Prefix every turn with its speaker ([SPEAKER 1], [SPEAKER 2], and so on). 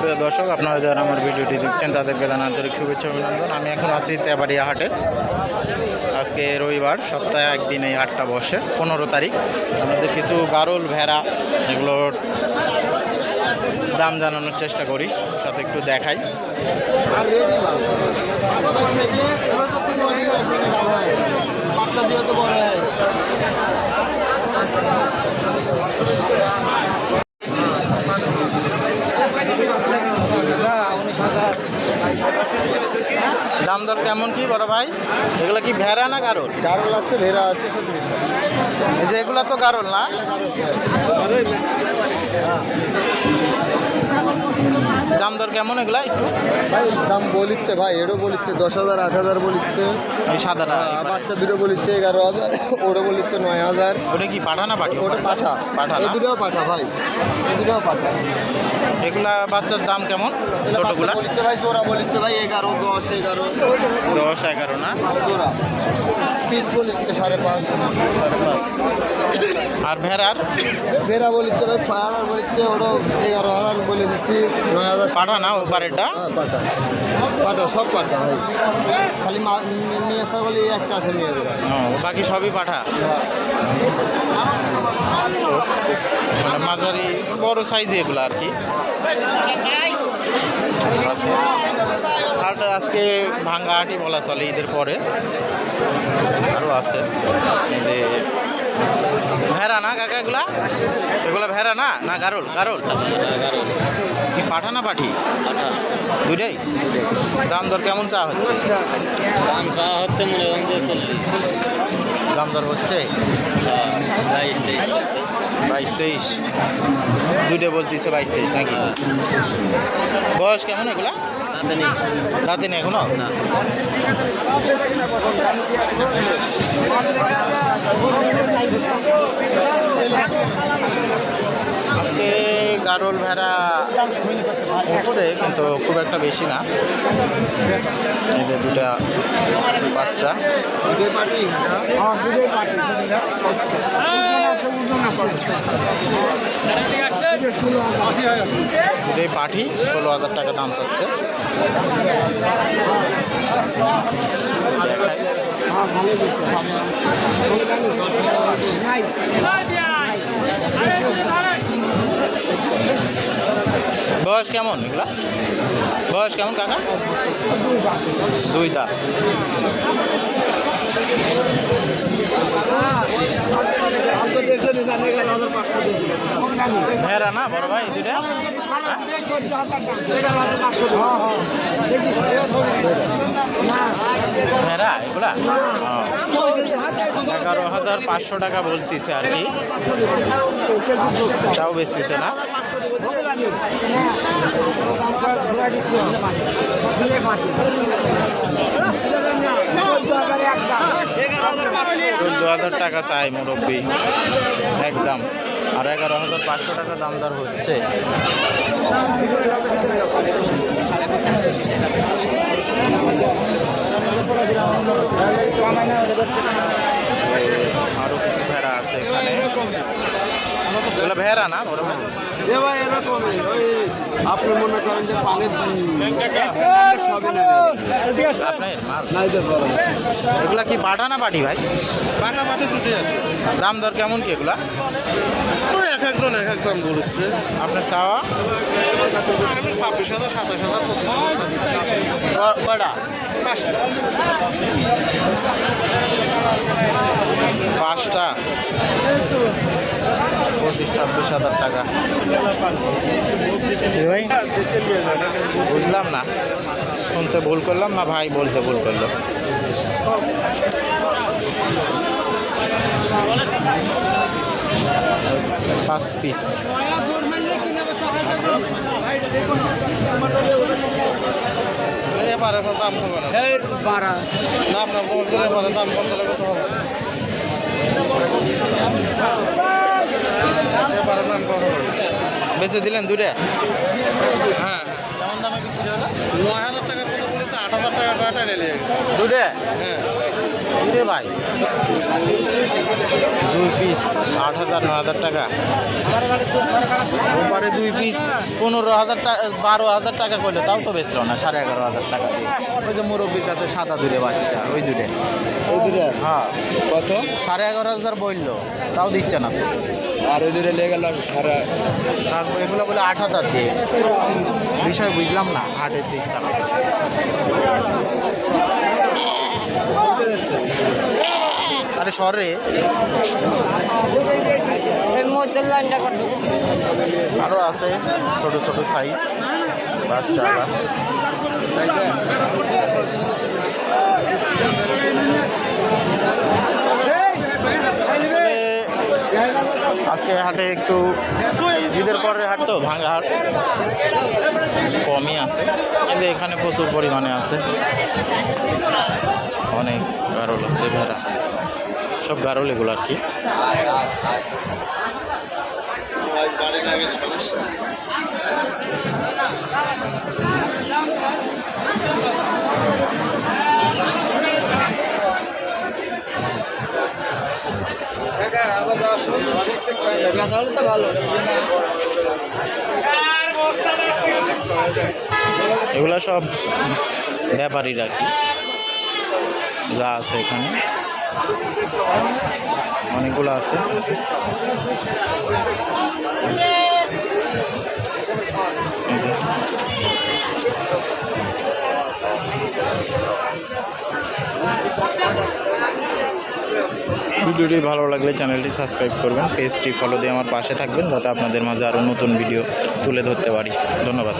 [SPEAKER 1] প্রিয় দর্শক, আপনারা যারা আমার ভিডিওটি দেখছেন, তাদেরকে জানা আন্তরিক শুভেচ্ছা অভিনন্দন। আমি এখন আছি তেবাড়িয়া হাটে। আজকে রবিবার, সপ্তাহে একদিন এই হাটটা বসে, পনেরো তারিখ। আমাদের কিছু গারল, ভেড়া, এগুলোর দাম জানানোর চেষ্টা করি, সাথে একটু দেখাই।
[SPEAKER 2] বাচ্চা দিয়ে তো বড় হয়
[SPEAKER 1] দাম দর কেমন কি বড় ভাই? এগুলো কি ভেড়া না গারল?
[SPEAKER 2] গারল আছে ভেড়া আছে সব জিনিস আছে।
[SPEAKER 1] এগুলো তো গারল না? দাম দর কেমন এগুলা একটু?
[SPEAKER 2] ভাই দাম বলিচ্ছে ভাই এরও বলিচ্ছে দশ হাজার আট হাজার বলিচ্ছে।
[SPEAKER 1] এই সাদাটা
[SPEAKER 2] আহ, বাচ্চা দুটো বলিচ্ছে এগারো হাজার ওটা বলিচ্ছে নয় হাজার।
[SPEAKER 1] ওটা কি পাঠা না পাঠি?
[SPEAKER 2] ওটা পাঠা।
[SPEAKER 1] পাঠা না?
[SPEAKER 2] এই দুটোও পাঠা ভাই এই দুটোও পাঠা।
[SPEAKER 1] এগুলা বাচ্চার দাম কেমন?
[SPEAKER 2] বাচ্চা
[SPEAKER 1] ছোটগুলা?
[SPEAKER 2] বলিচ্ছে ভাই জোড়া বলিচ্ছে ভাই এগারো দশ এগারো।
[SPEAKER 1] দশ এগারো না?
[SPEAKER 2] জোড়া পিস বলিচ্ছে সাড়ে পাঁচ।
[SPEAKER 1] আর ভেড়ার?
[SPEAKER 2] ভেড়া বলিচ্ছে ভাই ছয় হাজার বলিচ্ছে ওটাও এগারো হাজার বলে দিচ্ছি। নয় হাজার
[SPEAKER 1] পাঠা না ওপারেরটা?
[SPEAKER 2] হ্যাঁ পাটা পাটা সব পাটা ভাই। খালি মেয়ে ছাগলই একটা আছে মেয়ের
[SPEAKER 1] বাকি সবই পাঠা? মানে মাঝারি বড় সাইজ এগুলো আর কি? আছে আর আজকে ভাঙ্গা হাটি বলা চলে ঈদের পরে। আরও আছে। যে ভেড়া না কাকা এগুলা? এগুলা ভেড়া না? না গারল গারল। কি পাঠা না পাঠি? দুইটাই? দাম দর কেমন চা হচ্ছে?
[SPEAKER 3] দাম চা হচ্ছে মনে হয় চল্লিশ।
[SPEAKER 1] দাম দর হচ্ছে?
[SPEAKER 3] বাইশ তেইশ।
[SPEAKER 1] বাইশ তেইশ। দুইটা বলতেছে বাইশ তেইশ নাকি? বয়স কেমন এগুলা? রাতে নেই। এখনও
[SPEAKER 3] না
[SPEAKER 1] আজকে গারল ভেড়া উঠছে, কিন্তু খুব একটা বেশি না। যে দুটা বাচ্চা।
[SPEAKER 2] দুটোই
[SPEAKER 1] পাঠি, ষোলো হাজার টাকা দাম চাচ্ছে। দেখাই বয়স কেমন এগুলা? বয়স কেমন, কাকা? দুই দা ভেড়া না, বড় ভাই, দুইটা? ভেড়া, এগুলা? এগারো হাজার পাঁচশো টাকা বলতেছে আর কি। তাও বেচতেছে না। চোদ্দ হাজার টাকা চাই মুরব্বী। একদম। আর এগারো হাজার পাঁচশো টাকা দাম দর হচ্ছে। আরও কিছু ভেড়া আছে এখানে। এগুলো ভেড়া না? বড় ভাই
[SPEAKER 2] এ ভাই এরকমই ওই আপনি মনে করেন যে পানির
[SPEAKER 1] আপনার মাল।
[SPEAKER 2] যে
[SPEAKER 1] এগুলা কি পাঠা না পাটি ভাই?
[SPEAKER 2] পাটা পাটি দুটোই আছে।
[SPEAKER 1] দাম দর কেমন কি এগুলা?
[SPEAKER 2] এক একজন এক এক দাম বলছে।
[SPEAKER 1] আপনার চাওয়া?
[SPEAKER 2] আমি ছাব্বিশ হাজার সাতাশ হাজার পঁচিশ হাজার।
[SPEAKER 1] ক-
[SPEAKER 2] পাঁচটা।
[SPEAKER 1] পাঁচটা? পঁচিশ ছাব্বিশ হাজার টাকা। ভাই? বুঝলাম না। শুনতে ভুল করলাম না ভাই বলতে ভুল করল? পাঁচ পিস
[SPEAKER 2] এবারে তো দাম হবে না না আপনার বলতে এবারে দাম কম দিলে কত হবে এবারে দাম কম হবে
[SPEAKER 1] বেঁচে দিলেন দুটা
[SPEAKER 2] হ্যাঁ। নয় হাজার টাকা কত বলে আট হাজার টাকা কয়টা নিলে
[SPEAKER 1] দুটা
[SPEAKER 2] হ্যাঁ।
[SPEAKER 1] রে ভাই? দুই পিস আট হাজার ন হাজার টাকা। ওপারে দুই পিস পনেরো হাজার টাকা বারো হাজার টাকা করলে তাও তো বেচলো না সাড়ে এগারো হাজার টাকা দিয়ে। ওই যে মুরব্বীর কাছে সাদা দুলে বাচ্চা ওই দুলে
[SPEAKER 2] ওই দূরে
[SPEAKER 1] হ্যাঁ।
[SPEAKER 2] কত?
[SPEAKER 1] সাড়ে এগারো হাজার বলল তাও দিচ্ছে না তো।
[SPEAKER 2] আর ওই দূরে লেগে গেল সারা
[SPEAKER 1] আর এগুলো বলে আট হাজার দিয়ে বিষয় বুঝলাম না আটের সিস্টেম আরে সরে আরও আছে ছোট ছোট সাইজ বাচ্চা আসলে আজকে হাটে একটু ঈদের পরে হাট তো, ভাঙা হাট কমই আছে, কিন্তু এখানে প্রচুর পরিমাণে আছে। অনেক গারল আছে ভেড়া, সব গারল এগুলো আর কি। এগুলো সব ব্যাপারীরা কি। যা আছে এখানে। অনেকগুলো আছে। ভিডিওটি ভালো লাগলে চ্যানেলটি সাবস্ক্রাইব করবেন, পেজটি ফলো দিয়ে আমার পাশে থাকবেন, যাতে আপনাদের মাঝে আরও নতুন ভিডিও তুলে ধরতে পারি। ধন্যবাদ।